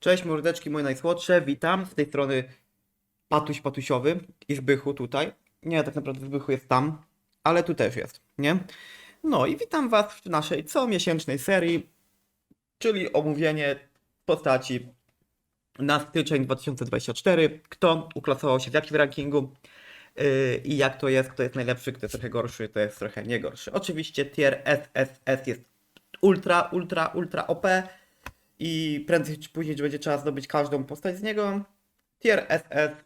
Cześć mordeczki moje najsłodsze, witam z tej strony Patuś Patusiowy i Zbychu tutaj. Nie, tak naprawdę Zbychu jest tam, ale tu też jest, nie? No i witam was w naszej comiesięcznej serii, czyli omówienie postaci na styczeń 2024. Kto uklasował się w jakim rankingu yy, i jak to jest, kto jest najlepszy, kto jest trochę gorszy, kto jest trochę nie gorszy. Oczywiście tier SSS jest ultra, ultra, ultra OP i prędzej czy później będzie trzeba zdobyć każdą postać z niego. Tier SS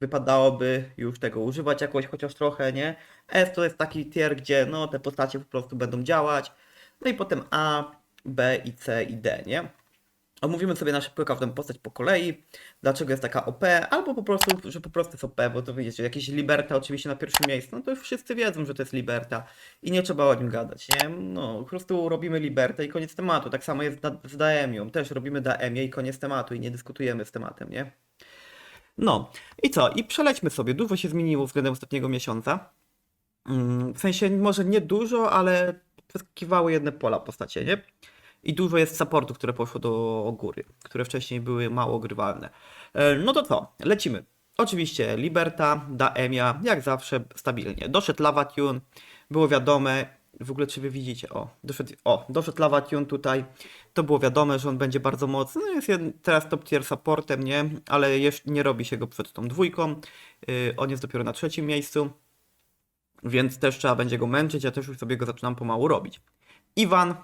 wypadałoby już tego używać jakoś chociaż trochę, nie? S to jest taki tier, gdzie no te postacie po prostu będą działać. No i potem A, B i C i D, nie? Omówimy sobie na szybko każdą postać po kolei, dlaczego jest taka OP, albo po prostu, że po prostu jest OP, bo to wiecie, jakieś Liberta oczywiście na pierwszym miejscu, no to już wszyscy wiedzą, że to jest Liberta i nie trzeba o nim gadać, nie? No, po prostu robimy Libertę i koniec tematu, tak samo jest z Daemią, też robimy Daemię i koniec tematu i nie dyskutujemy z tematem, nie? No, i co? I przelećmy sobie, dużo się zmieniło względem ostatniego miesiąca. Mm, W sensie może nie dużo, ale wyskakiwały jedne pola postacie, nie? I dużo jest supportów, które poszło do góry, które wcześniej były mało grywalne. E, No to co? Lecimy. Oczywiście Liberta, Daemia, jak zawsze stabilnie. Doszedł Lavatune, było wiadome, w ogóle czy wy widzicie, o, doszedł, o, doszedł Lavatune tutaj, to było wiadome, że on będzie bardzo mocny, no jest teraz top tier supportem, nie, ale jeszcze nie robi się go przed tą dwójką, Yy, on jest dopiero na trzecim miejscu, więc też trzeba będzie go męczyć, ja też już sobie go zaczynam pomału robić. Iwan,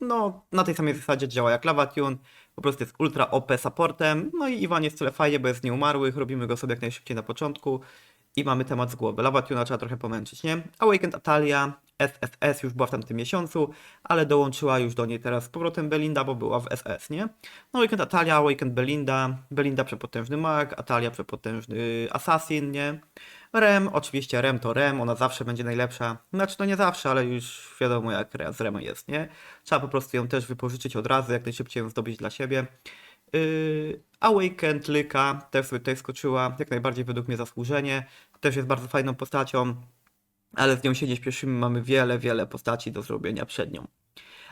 no, na tej samej zasadzie działa jak Lavatune, po prostu jest ultra OP supportem, no i Iwan jest tyle fajnie, bo jest nieumarłych, robimy go sobie jak najszybciej na początku i mamy temat z głowy. Lavatuna trzeba trochę pomęczyć, nie? Awakened Atalia, SSS już była w tamtym miesiącu, ale dołączyła już do niej teraz z powrotem Belinda, bo była w SS, nie? No Awakened Atalia, Awakened Belinda, Belinda przepotężny mag, Atalia przepotężny assassin, nie? Rem, oczywiście Rem to Rem, ona zawsze będzie najlepsza. Znaczy, no nie zawsze, ale już wiadomo jak z Remem jest, nie? Trzeba po prostu ją też wypożyczyć od razu, jak najszybciej ją zdobyć dla siebie. Yy, Awakened Lyka też sobie tutaj skoczyła, jak najbardziej według mnie zasłużenie. Też jest bardzo fajną postacią, ale z nią się nie śpieszymy, mamy wiele, wiele postaci do zrobienia przed nią.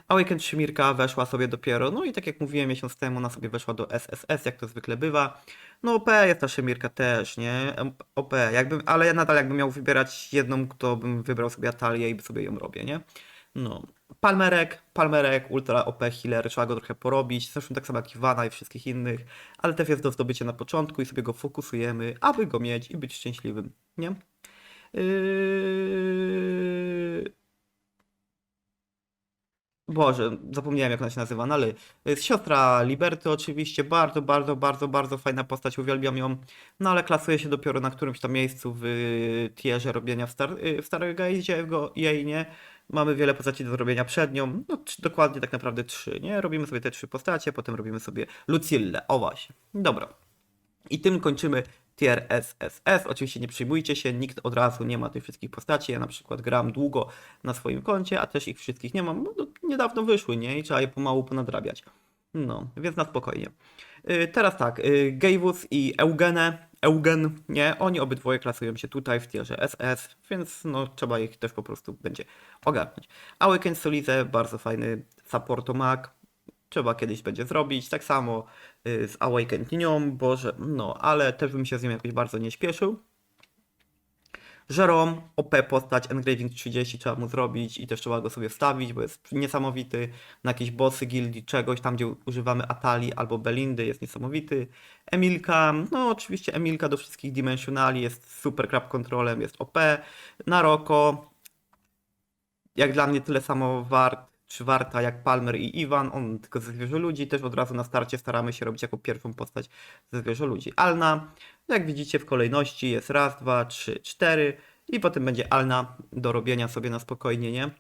Awakened Szymirka weszła sobie dopiero, no i tak jak mówiłem miesiąc temu, ona sobie weszła do SSS, jak to zwykle bywa. No OP jest ta Szymirka też, nie? OP, jakbym, ale nadal jakbym miał wybierać jedną, to bym wybrał sobie Atalię i sobie ją robię, nie? No. Palmerek, Palmerek, ultra OP healer, trzeba go trochę porobić, zresztą tak samo jak Iwana i wszystkich innych, ale też jest do zdobycia na początku i sobie go fokusujemy, aby go mieć i być szczęśliwym, nie? Yy... Boże, zapomniałem jak ona się nazywa, no ale jest siostra Liberty oczywiście, bardzo, bardzo, bardzo, bardzo fajna postać, uwielbiam ją, no ale klasuje się dopiero na którymś tam miejscu w tierze robienia w, star, w Starej Gajdzie go jej, nie? Mamy wiele postaci do zrobienia przed nią, no dokładnie tak naprawdę trzy, nie? Robimy sobie te trzy postacie, potem robimy sobie Lucillę, o właśnie, dobra. I tym kończymy tier SSS. Oczywiście nie przyjmujcie się, nikt od razu nie ma tych wszystkich postaci. Ja na przykład gram długo na swoim koncie, a też ich wszystkich nie mam, no, niedawno wyszły, nie? I trzeba je pomału ponadrabiać. No, więc na spokojnie. Yy, teraz tak, yy, i Eugene, Eugen, nie? Oni obydwoje klasują się tutaj w tierze SS, więc no trzeba ich też po prostu będzie ogarnąć. Awaken Solize, bardzo fajny supportomag, trzeba kiedyś będzie zrobić. Tak samo y, z Awakened nią, boże, no, ale też bym się z nią jakoś bardzo nie śpieszył. Jerome, OP postać, Engraving 30 trzeba mu zrobić i też trzeba go sobie wstawić, bo jest niesamowity. Na jakieś bossy gildii, czegoś, tam gdzie używamy Atali albo Belindy jest niesamowity. Emilka, no oczywiście Emilka do wszystkich Dimensionali jest super crap controlem, jest OP. Naroko, jak dla mnie tyle samo wart, czy warta jak Palmer i Iwan, on tylko ze zwierzę ludzi, też od razu na starcie staramy się robić jako pierwszą postać ze zwierzę ludzi. Alna, jak widzicie w kolejności jest raz, dwa, trzy, cztery i potem będzie Alna do robienia sobie na spokojnie, nie?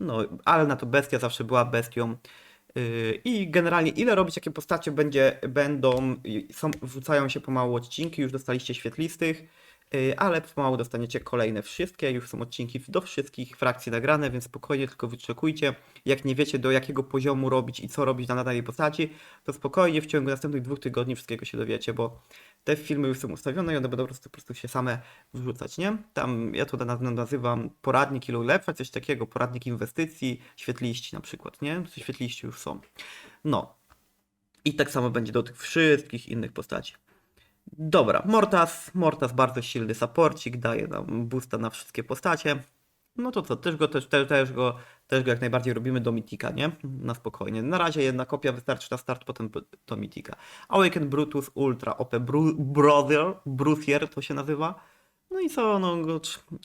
No, Alna to bestia, zawsze była bestią. Yy, I generalnie ile robić, jakie postacie będzie, będą, są, wrzucają się pomału odcinki, już dostaliście świetlistych. Yy, ale pomału dostaniecie kolejne wszystkie. Już są odcinki do wszystkich frakcji nagrane, więc spokojnie tylko wyczekujcie. Jak nie wiecie do jakiego poziomu robić i co robić na danej postaci, to spokojnie w ciągu następnych dwóch tygodni wszystkiego się dowiecie, bo te filmy już są ustawione i one będą po prostu, po prostu się same wrzucać, nie? Tam ja to na- nazywam poradnik ilu ulepszać, coś takiego, poradnik inwestycji, świetliści na przykład, nie? Świetliści już są. No. I tak samo będzie do tych wszystkich innych postaci. Dobra, Mortas. Mortas bardzo silny supporcik, daje nam boosta na wszystkie postacie. No to co, też go, też, też, też, go, też go jak najbardziej robimy do Mitika, nie? Na spokojnie. Na razie jedna kopia wystarczy na start, potem do Mitika. Awaken Brutus Ultra OP Bru Brother, Bruthier to się nazywa. No i co, no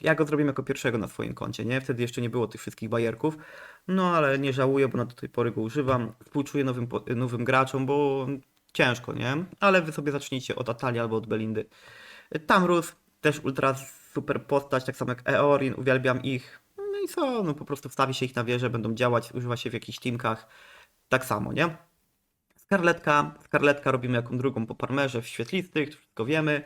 ja go zrobiłem jako pierwszego na swoim koncie, nie? Wtedy jeszcze nie było tych wszystkich bajerków. No ale nie żałuję, bo na do tej pory go używam. Współczuję nowym, nowym graczom, bo ciężko, nie? Ale wy sobie zacznijcie od Atali albo od Belindy. Tamrus, też ultra super postać, tak samo jak Eorin, uwielbiam ich. No i co, no po prostu wstawi się ich na wieżę, będą działać, używa się w jakichś teamkach. Tak samo, nie? Skarletka, Skarletka robimy jaką drugą po parmerze w świetlistych, to wszystko wiemy.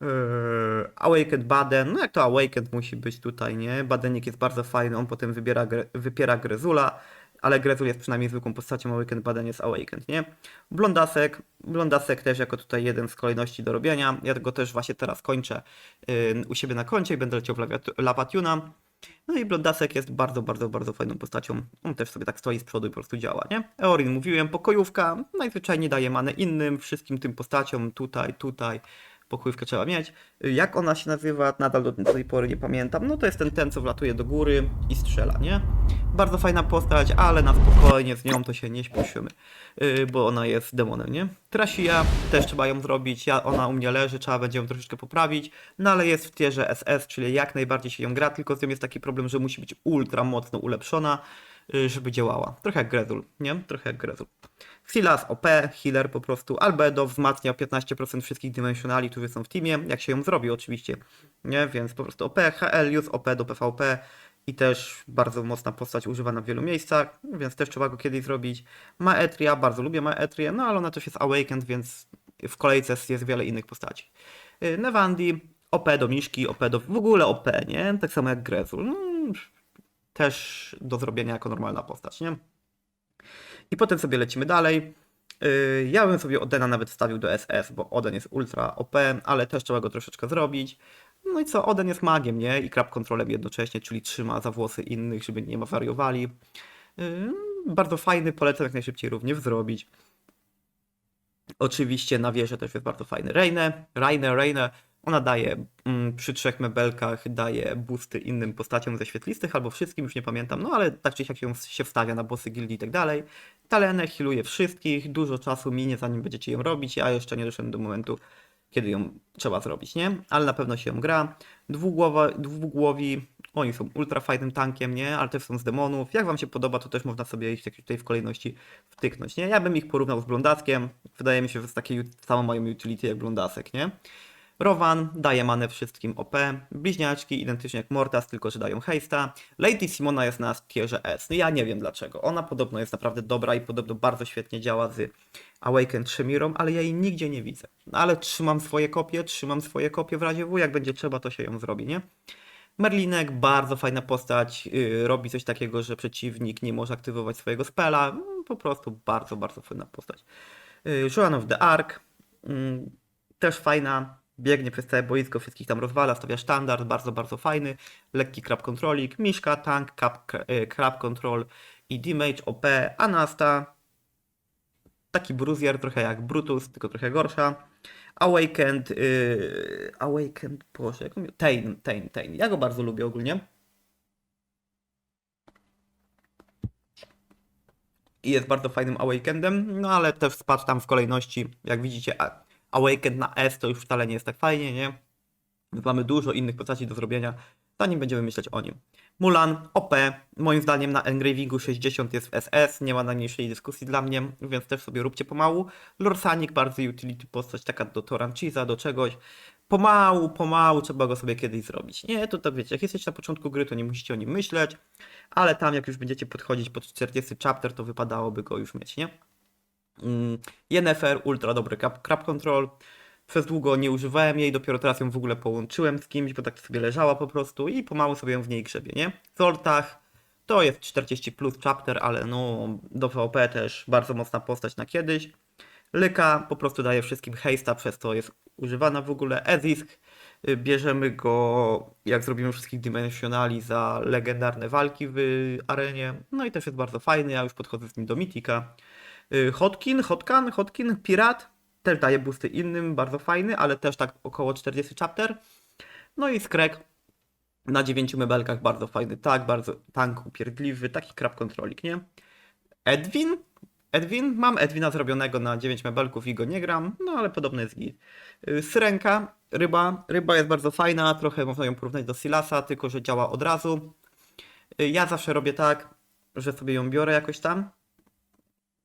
Yy, Awakened Baden, no jak to Awakened musi być tutaj, nie? Badenik jest bardzo fajny, on potem wybiera, wypiera Grezula, ale Grezul jest przynajmniej zwykłą postacią, Awakened Baden jest Awakened, nie? Blondasek, Blondasek też jako tutaj jeden z kolejności do robienia, ja go też właśnie teraz kończę yy, u siebie na koncie i będę leciał w Lavatiuna. No i Blondasek jest bardzo, bardzo, bardzo fajną postacią. On też sobie tak stoi z przodu i po prostu działa, nie? Eorin mówiłem, pokojówka, najzwyczajniej daje manę innym, wszystkim tym postaciom, tutaj, tutaj. Pokojówkę trzeba mieć. Jak ona się nazywa, nadal do tej pory nie pamiętam. No to jest ten, ten co wlatuje do góry i strzela, nie? Bardzo fajna postać, ale na spokojnie z nią to się nie śpieszymy, yy, bo ona jest demonem, nie? Trasija, też trzeba ją zrobić, ja, ona u mnie leży, trzeba będzie ją troszeczkę poprawić, no ale jest w tierze SS, czyli jak najbardziej się ją gra, tylko z nią jest taki problem, że musi być ultra mocno ulepszona, żeby działała. Trochę jak Grezul, nie? Trochę jak Grezul. Silas OP, healer po prostu, Albedo wzmacnia o 15% wszystkich dimensionali, którzy są w teamie, jak się ją zrobi oczywiście, nie? Więc po prostu OP, Helios, OP do PvP i też bardzo mocna postać używana w wielu miejscach, więc też trzeba go kiedyś zrobić. Maetria, bardzo lubię Maetrię, no ale ona też jest Awakened, więc w kolejce jest wiele innych postaci. Yy, Nevandi, OP do Miszki, OP do w ogóle OP, nie? Tak samo jak Grezul. No, też do zrobienia jako normalna postać, nie? I potem sobie lecimy dalej. Yy, Ja bym sobie Odena nawet stawił do SS, bo Oden jest ultra OP, ale też trzeba go troszeczkę zrobić. No i co, Oden jest magiem, nie? I krab kontrolem jednocześnie, czyli trzyma za włosy innych, żeby nie wariowali. Yy, Bardzo fajny, polecam jak najszybciej również zrobić. Oczywiście na wieży też jest bardzo fajny. Reine, Reine, Reine, ona daje mm, przy trzech mebelkach, daje boosty innym postaciom ze świetlistych, albo wszystkim, już nie pamiętam, no ale tak czy siak się, się wstawia na bossy gildii i tak dalej. Talenę healuje wszystkich, dużo czasu minie zanim będziecie ją robić, ja jeszcze nie doszedłem do momentu, kiedy ją trzeba zrobić, nie? Ale na pewno się ją gra. Dwugłowa, dwugłowi, oni są ultra fajnym tankiem, nie? Ale też są z demonów. Jak wam się podoba, to też można sobie ich tutaj w kolejności wtyknąć, nie? Ja bym ich porównał z Blondaskiem. Wydaje mi się, że z takiej samo mają utility jak Blondasek, nie? Rowan daje manę wszystkim OP. Bliźniaczki identycznie jak Mortas, tylko że dają hejsta. Lady Simona jest na tierze S. No ja nie wiem dlaczego. Ona podobno jest naprawdę dobra i podobno bardzo świetnie działa z Awaken Trzemirą, ale ja jej nigdzie nie widzę. No ale trzymam swoje kopie, trzymam swoje kopie w razie W, jak będzie trzeba, to się ją zrobi, nie? Merlinek, bardzo fajna postać, yy, robi coś takiego, że przeciwnik nie może aktywować swojego spela. Mm, Po prostu bardzo, bardzo fajna postać. Yy, Joan of the Ark, mm, też fajna, biegnie przez całe boisko, wszystkich tam rozwala, stawia standard, bardzo, bardzo fajny. Lekki crab controlik, Miszka, tank, cap, yy, crab control i damage, OP, Anasta, taki bruzier, trochę jak Brutus, tylko trochę gorsza. Awakened, yy, Awakened, Boże, jak? Tain, Tain, Tain. Ja go bardzo lubię ogólnie. I jest bardzo fajnym Awakenedem, no ale też spadł tam w kolejności, jak widzicie, a- Awakened na S to już wcale nie jest tak fajnie, nie? Mamy dużo innych postaci do zrobienia, zanim będziemy myśleć o nim. Mulan, OP, moim zdaniem na engravingu 60 jest w SS, nie ma najmniejszej dyskusji dla mnie, więc też sobie róbcie pomału. Lorsanik, bardzo utility postać, taka do Toranchiza, do czegoś. Pomału, pomału, trzeba go sobie kiedyś zrobić. Nie, to tak wiecie, jak jesteście na początku gry, to nie musicie o nim myśleć, ale tam jak już będziecie podchodzić pod 40 chapter, to wypadałoby go już mieć, nie? Mm, Yennefer, ultra dobry crab, control. Przez długo nie używałem jej, dopiero teraz ją w ogóle połączyłem z kimś, bo tak sobie leżała po prostu i pomału sobie ją w niej grzebię, nie? Zoltach to jest 40 plus chapter, ale no do PvP też bardzo mocna postać na kiedyś. Lyka po prostu daje wszystkim hejsta, przez to jest używana w ogóle. Ezisk, y, bierzemy go, jak zrobimy wszystkich Dimensionali za legendarne walki w arenie. No i też jest bardzo fajny, ja już podchodzę z nim do Mitika. Y, Hotkin, Hotkan, Hotkin, Pirat, też daje boosty innym, bardzo fajny, ale też tak około 40 chapter. No i Skrek na 9 mebelkach, bardzo fajny, tak, bardzo tank upierdliwy, taki krab kontrolik, nie? Edwin? Edwin? Mam Edwina zrobionego na 9 mebelków i go nie gram, no ale podobny jest git. Y, Syrenka, ryba. Ryba jest bardzo fajna, trochę można ją porównać do Silasa, tylko że działa od razu. Y, Ja zawsze robię tak, że sobie ją biorę jakoś tam.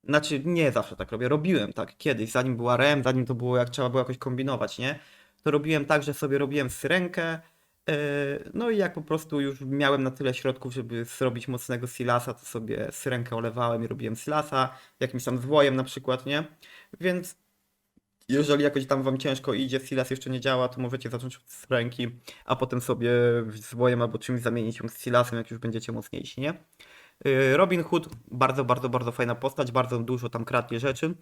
Znaczy, nie zawsze tak robię. Robiłem tak kiedyś, zanim była REM, zanim to było jak trzeba było jakoś kombinować, nie? To robiłem tak, że sobie robiłem syrenkę. yy, No i jak po prostu już miałem na tyle środków, żeby zrobić mocnego silasa, to sobie syrenkę olewałem i robiłem silasa, jakimś tam zwojem na przykład, nie? Więc jeżeli jakoś tam wam ciężko idzie, silas jeszcze nie działa, to możecie zacząć od syrenki, a potem sobie zwojem albo czymś zamienić ją z silasem, jak już będziecie mocniejsi, nie? Yy, Robin Hood, bardzo, bardzo, bardzo fajna postać, bardzo dużo tam kradnie rzeczy.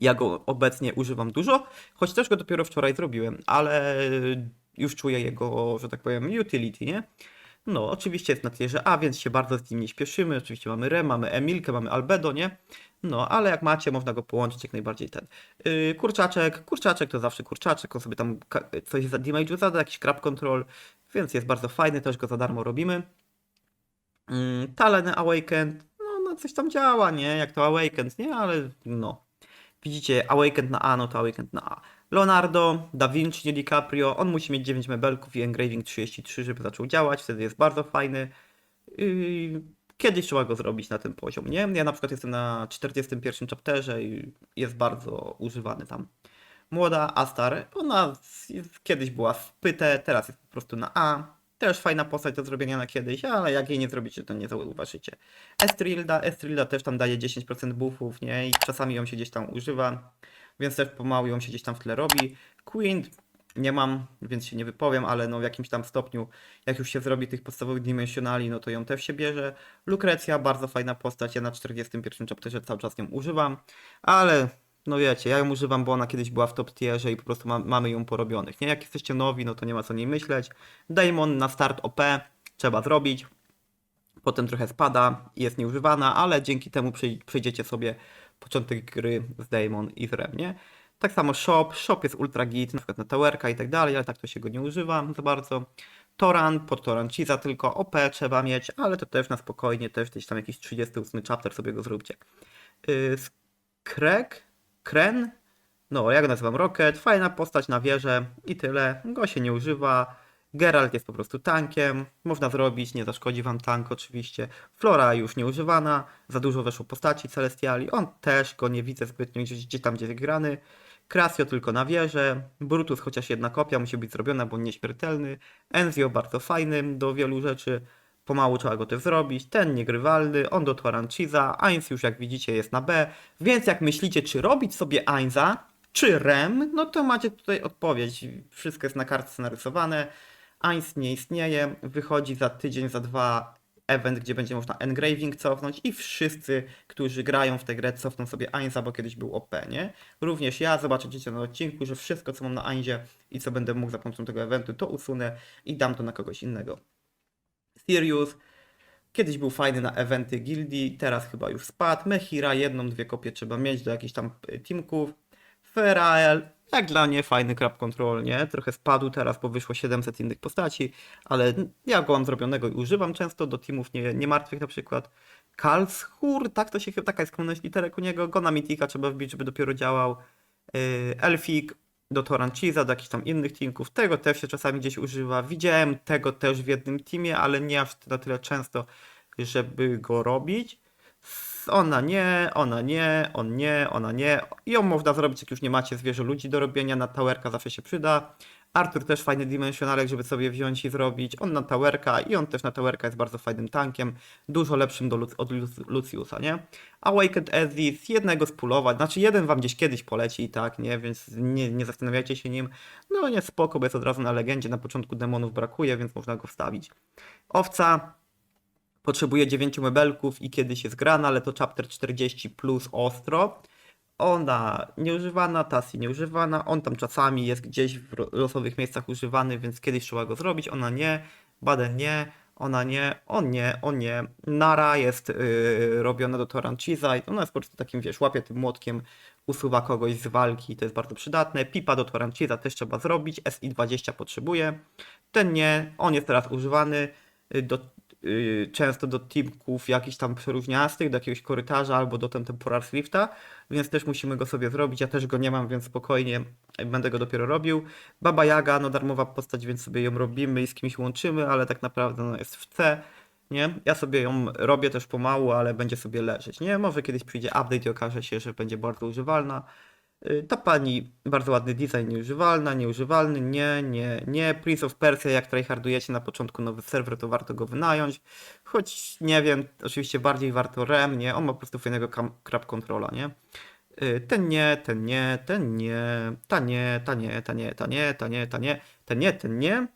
Ja go obecnie używam dużo, choć też go dopiero wczoraj zrobiłem, ale już czuję jego, że tak powiem, utility, nie? No, oczywiście jest na tierze A, więc się bardzo z nim nie śpieszymy. Oczywiście mamy Re, mamy Emilkę, mamy Albedo, nie? No, ale jak macie, można go połączyć jak najbardziej ten. Yy, kurczaczek, kurczaczek to zawsze kurczaczek, on sobie tam coś za damage'u zada, jakiś crab control, więc jest bardzo fajny, też go za darmo robimy. Mm, Talent Awakened, no, no coś tam działa, nie? Jak to Awakened, nie? Ale no. Widzicie, Awakened na A, no to Awakened na A. Leonardo, Da Vinci, nie DiCaprio, on musi mieć 9 mebelków i engraving 33, żeby zaczął działać, wtedy jest bardzo fajny. Kiedyś trzeba go zrobić na ten poziom, nie? Ja na przykład jestem na 41 chapterze i jest bardzo używany tam. Młoda Astar, ona kiedyś była w teraz jest po prostu na A. Też fajna postać do zrobienia na kiedyś, ale jak jej nie zrobicie, to nie zauważycie. Estrilda, Estrilda też tam daje 10% buffów, nie? I czasami ją się gdzieś tam używa, więc też pomału ją się gdzieś tam w tle robi. Queen nie mam, więc się nie wypowiem, ale no w jakimś tam stopniu, jak już się zrobi tych podstawowych dimensionali, no to ją też się bierze. Lukrecja, bardzo fajna postać, ja na 41 chapterze cały czas ją używam, ale no wiecie, ja ją używam, bo ona kiedyś była w top tierze i po prostu ma, mamy ją porobionych, nie? Jak jesteście nowi, no to nie ma co niej myśleć. Daemon na start OP, trzeba zrobić. Potem trochę spada jest nieużywana, ale dzięki temu przejdziecie sobie początek gry z Daemon i z Rem, nie? Tak samo Shop, Shop jest ultra git, na przykład na Towerka i tak dalej, ale tak to się go nie używa za bardzo. Toran, pod Toran Cheeza tylko OP trzeba mieć, ale to też na spokojnie, też gdzieś tam jakiś 38 chapter sobie go zróbcie. Yy, Skrek, Kren, no ja go nazywam Rocket, fajna postać na wieżę i tyle, go się nie używa. Geralt jest po prostu tankiem, można zrobić, nie zaszkodzi wam tank oczywiście. Flora już nieużywana, za dużo weszło postaci Celestiali, on też go nie widzę zbytnio gdzieś, gdzieś tam gdzie jest grany. Krasio tylko na wieżę, Brutus chociaż jedna kopia musi być zrobiona, bo nieśmiertelny. Enzio bardzo fajny do wielu rzeczy, pomału trzeba go też zrobić. Ten niegrywalny, on do Toranciza, Ainz już jak widzicie jest na B, więc jak myślicie czy robić sobie Ainza, czy Rem, no to macie tutaj odpowiedź. Wszystko jest na kartce narysowane. Ainz nie istnieje, wychodzi za tydzień, za dwa event, gdzie będzie można engraving cofnąć i wszyscy, którzy grają w tę grę cofną sobie Ainza, bo kiedyś był OP, nie? Również ja, zobaczycie na odcinku, że wszystko co mam na Ainzie i co będę mógł za pomocą tego eventu, to usunę i dam to na kogoś innego. Sirius, kiedyś był fajny na eventy gildii, teraz chyba już spadł. Mehira, jedną, dwie kopie trzeba mieć do jakichś tam y, teamków. Ferael, jak dla mnie fajny crab control, nie? Trochę spadł teraz, bo wyszło 700 innych postaci, ale ja go mam zrobionego i używam często do teamów nie, nie martwych na przykład. Karlshur, tak to się chyba, taka jest skłonność literek u niego. Go na Mythika trzeba wbić, żeby dopiero działał. Yy, Elfik, do Toranciza, do jakichś tam innych teamków. Tego też się czasami gdzieś używa. Widziałem tego też w jednym teamie, ale nie aż na tyle często, żeby go robić. Ona nie, ona nie, on nie, ona nie. I ją można zrobić, jak już nie macie zwierzę ludzi do robienia. Na Towerka zawsze się przyda. Artur też fajny dimensionalek, żeby sobie wziąć i zrobić. On na Towerka i on też na Towerka jest bardzo fajnym tankiem. Dużo lepszym do od Luc- Luciusa, nie? Awakened Aziz, jednego spulować. Znaczy jeden wam gdzieś kiedyś poleci i tak, nie? Więc nie, nie zastanawiajcie się nim. No nie, spoko, bo jest od razu na legendzie. Na początku demonów brakuje, więc można go wstawić. Owca, potrzebuje 9 mebelków i kiedyś jest grana, ale to chapter 40 plus ostro. Ona nieużywana, Tassi nieużywana, on tam czasami jest gdzieś w losowych miejscach używany, więc kiedyś trzeba go zrobić, ona nie, Baden nie, ona nie, on nie, on nie. Nara jest yy, robiona do Toranciza i ona jest po prostu takim, wiesz, łapie tym młotkiem, usuwa kogoś z walki, to jest bardzo przydatne. Pipa do Toranciza też trzeba zrobić, SI-20 potrzebuje. Ten nie, on jest teraz używany y, do, y, często do teamków jakichś tam przeróżniastych, do jakiegoś korytarza albo do ten temporar lifta, więc też musimy go sobie zrobić. Ja też go nie mam, więc spokojnie będę go dopiero robił. Baba Jaga, no darmowa postać, więc sobie ją robimy i z kimś łączymy, ale tak naprawdę no, jest w C. Nie? Ja sobie ją robię też pomału, ale będzie sobie leżeć. Nie? Może kiedyś przyjdzie update i okaże się, że będzie bardzo używalna. Y, Ta pani, bardzo ładny design, nieużywalna, nieużywalny, nie, nie, nie. Prince of Persia, jak tryhardujecie na początku nowy serwer, to warto go wynająć. Choć nie wiem, oczywiście bardziej warto rem, nie? On ma po prostu fajnego crap controla, nie? Y, Ten nie, ten nie, ten nie, ta nie, ta nie, ta nie, ta nie, ta nie, ta nie, ten nie, ten nie.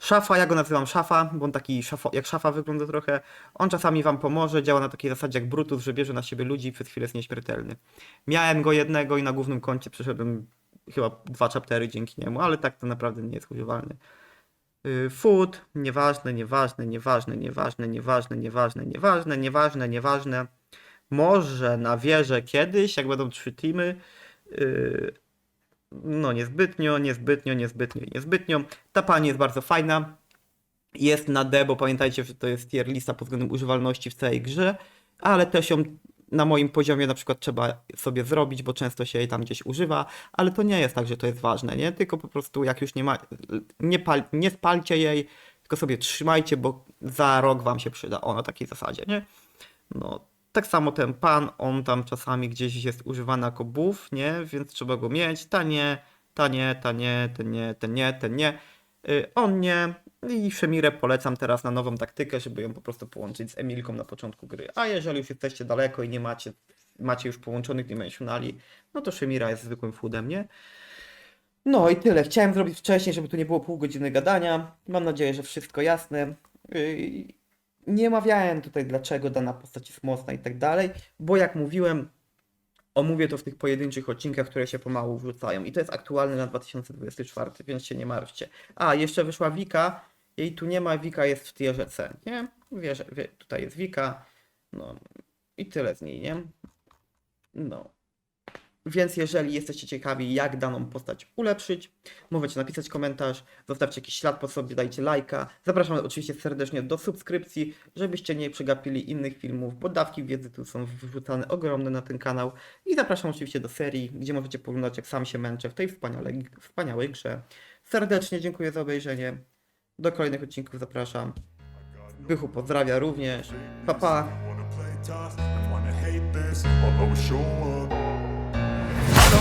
Szafa, ja go nazywam szafa, bo on taki szafo, jak szafa wygląda trochę. On czasami wam pomoże, działa na takiej zasadzie jak Brutus, że bierze na siebie ludzi i przez chwilę jest nieśmiertelny. Miałem go jednego i na głównym koncie przeszedłem chyba dwa chaptery dzięki niemu, ale tak to naprawdę nie jest używalny. Y, Food, nieważne, nieważne, nieważne, nieważne, nieważne, nieważne, nieważne, nieważne, nieważne. Może na wieżę kiedyś, jak będą trzy teamy. No niezbytnio, niezbytnio, niezbytnio, niezbytnio. Ta pani jest bardzo fajna. Jest na D, bo pamiętajcie, że to jest tier lista pod względem używalności w całej grze, ale też ją na moim poziomie na przykład trzeba sobie zrobić, bo często się jej tam gdzieś używa, ale to nie jest tak, że to jest ważne, nie? Tylko po prostu jak już nie ma, nie, pal, nie spalcie jej, tylko sobie trzymajcie, bo za rok wam się przyda. O, na takiej zasadzie, nie? No, tak samo ten pan, on tam czasami gdzieś jest używany jako buff, nie? Więc trzeba go mieć. Ta nie, ta nie, ta nie, ten nie, ten nie, ten nie. Y, On nie. I Szemirę polecam teraz na nową taktykę, żeby ją po prostu połączyć z Emilką na początku gry. A jeżeli już jesteście daleko i nie macie, macie już połączonych dimensjonali, no to Szemira jest zwykłym foodem, nie? No i tyle. Chciałem zrobić wcześniej, żeby tu nie było pół godziny gadania. Mam nadzieję, że wszystko jasne. Nie omawiałem tutaj, dlaczego dana postać jest mocna i tak dalej, bo jak mówiłem, omówię to w tych pojedynczych odcinkach, które się pomału wrzucają. I to jest aktualne na 2024, więc się nie martwcie. A, jeszcze wyszła Wika. Jej tu nie ma, Wika jest w tierze C, nie? Tutaj jest Wika. No i tyle z niej, nie? No. Więc jeżeli jesteście ciekawi, jak daną postać ulepszyć, możecie napisać komentarz, zostawcie jakiś ślad po sobie, dajcie lajka. Zapraszam oczywiście serdecznie do subskrypcji, żebyście nie przegapili innych filmów, bo dawki wiedzy tu są wrzucane ogromne na ten kanał. I zapraszam oczywiście do serii, gdzie możecie poglądać, jak sam się męczę w tej wspaniałej, wspaniałej grze. Serdecznie dziękuję za obejrzenie. Do kolejnych odcinków zapraszam. Bychu pozdrawia również. Pa pa.